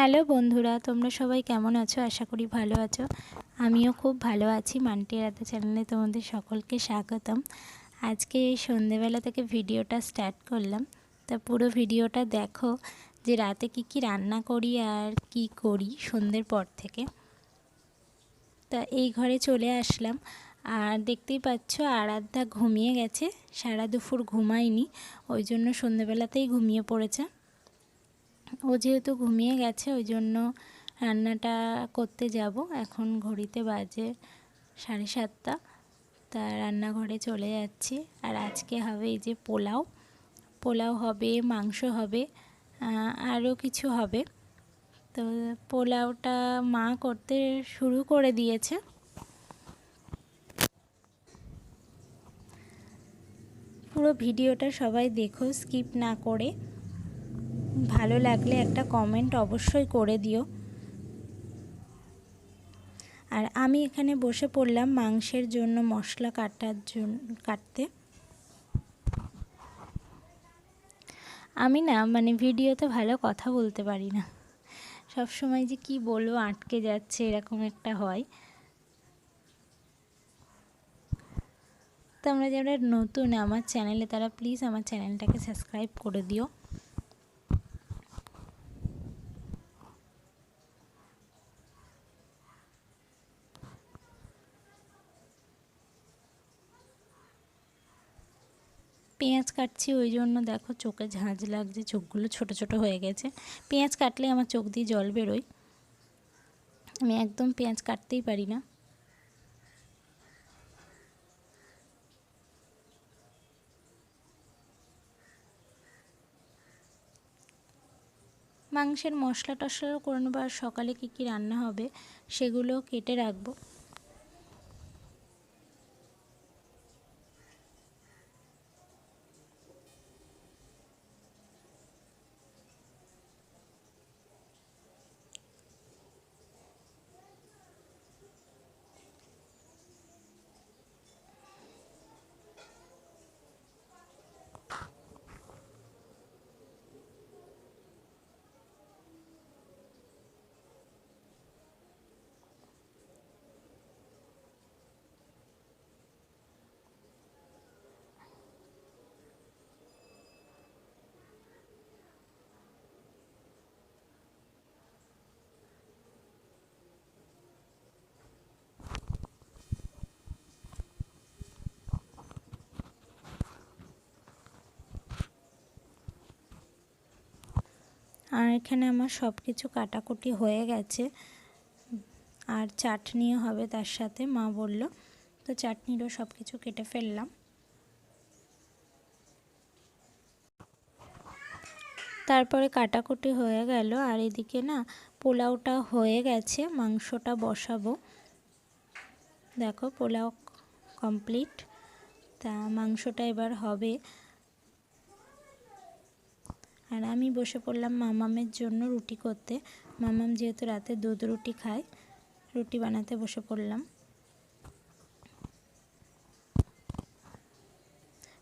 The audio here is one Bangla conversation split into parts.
হ্যালো বন্ধুরা, তোমরা সবাই কেমন আছো? আশা করি ভালো আছো। আমিও খুব ভালো আছি। মান্টি রাধা চ্যানেলে তোমাদের সকলকে স্বাগতম। আজকে এই সন্ধেবেলা থেকে ভিডিওটা স্টার্ট করলাম। তা পুরো ভিডিওটা দেখো যে রাতে কি কি রান্না করি আর কি করি সন্ধ্যের পর থেকে। তা এই ঘরে চলে আসলাম। আর দেখতেই পাচ্ছ আরাধ্যা ঘুমিয়ে গেছে। সারা দুপুর ঘুমায়নি, ওই জন্য সন্ধেবেলাতেই ঘুমিয়ে পড়েছে। ও যেহেতু ঘুমিয়ে গেছে, ওই জন্য রান্নাটা করতে যাব। এখন ঘড়িতে বাজে সাড়ে সাতটা। তা রান্নাঘরে চলে যাচ্ছি। আর আজকে হবে এই যে পোলাও। পোলাও হবে, মাংস হবে আরও কিছু হবে। তো পোলাওটা মা করতে শুরু করে দিয়েছে। পুরো ভিডিওটা সবাই দেখো, স্কিপ না করে। ভালো লাগলে একটা কমেন্ট অবশ্যই করে দিও। আর আমি এখানে বসে পড়লাম মাংসের জন্য মশলা কাটার জন্য, কাটতে। আমি না মানে ভিডিওতে ভালো কথা বলতে পারি না। সব সময় যে কি বলব, আটকে যাচ্ছে, এরকম একটা হয়। তোমরা যারা নতুন আমার চ্যানেলে তারা প্লিজ আমার চ্যানেলটাকে সাবস্ক্রাইব করে দিও। পেঁয়াজ কাটছি, ওই জন্য দেখো চোখে ঝাঁঝ লাগছে, চোখগুলো ছোট ছোট হয়ে গেছে। পেঁয়াজ কাটলে আমার চোখ দিয়ে জল বেরোয়। আমি একদম পেঁয়াজ কাটতেই পারি না। মাংসের মশলা টশলাও করে নেব, আর সকালে কী কী রান্না হবে সেগুলো কেটে রাখব। আর এখানে আমার সব কিছু কাটাকুটি হয়ে গেছে। আর চাটনিও হবে তার সাথে, মা বলল। তো চাটনিরও সব কিছু কেটে ফেললাম। তারপরে কাটাকুটি হয়ে গেল। আর এদিকে না পোলাওটা হয়ে গেছে, মাংসটা বসাবো। দেখো পোলাও কমপ্লিট। তা মাংসটা এবার হবে। আর আমি বসে পড়লাম মামামের জন্য রুটি করতে। মামাম যেহেতু রাতে দুধ রুটি খায়, রুটি বানাতে বসে পড়লাম।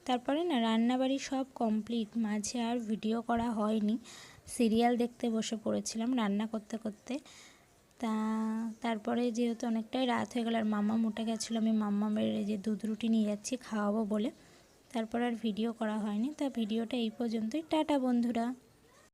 তারপরে না, রান্নাবাড়ি সব কমপ্লিট, মাঝে আর ভিডিও করা হয়নি। সিরিয়াল দেখতে বসে পড়েছিলাম, রান্না করতে করতে। তা, তারপরে যেহেতু অনেকটাই রাত হয়ে গেল আর মামা উঠে গেছিল, আমি মাম্মামের যে দুধ রুটি নিয়ে যাচ্ছি, খাওয়াবো বলে। তারপর আর ভিডিও করা হয়নি। তা ভিডিওটা এই পর্যন্তই। টাটা বন্ধুরা।